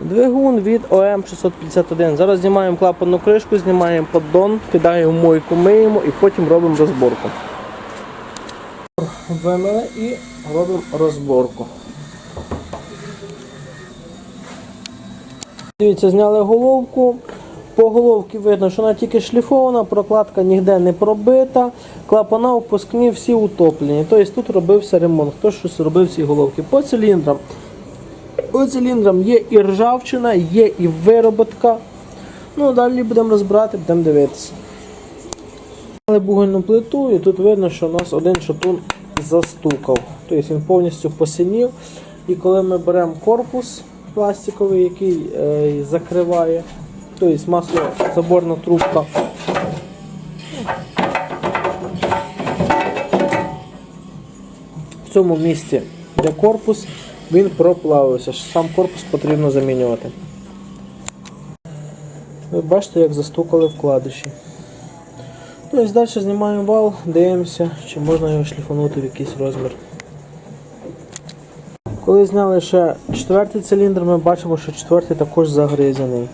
Двигун від ОМ651. Зараз знімаємо клапанну кришку, знімаємо поддон, кидаємо в мойку, миємо і потім робимо розборку. Вимили і робимо розборку. Дивіться, зняли головку. По головці видно, що вона тільки шліфована, прокладка ніде не пробита, клапана впускні всі утоплені. Тобто тут робився ремонт, хтось щось робив в цій головці. По циліндрам. По циліндрам є і ржавчина, є і вироботка. Ну, далі будемо розбирати, будемо дивитися. Зняли бугольну плиту і тут видно, що у нас один шатун застукав. Тобто він повністю посинів. І коли ми беремо корпус пластиковий, який е, закриває, тобто маслозаборна трубка. В цьому місці, де корпус, він проплавився. Сам корпус потрібно замінювати. Ви бачите, як застукали вкладиші. Ну і далі знімаємо вал, дивимося, чи можна його шліфанути в якийсь розмір. Коли зняли ще четвертий циліндр, ми бачимо, що четвертий також загризаний.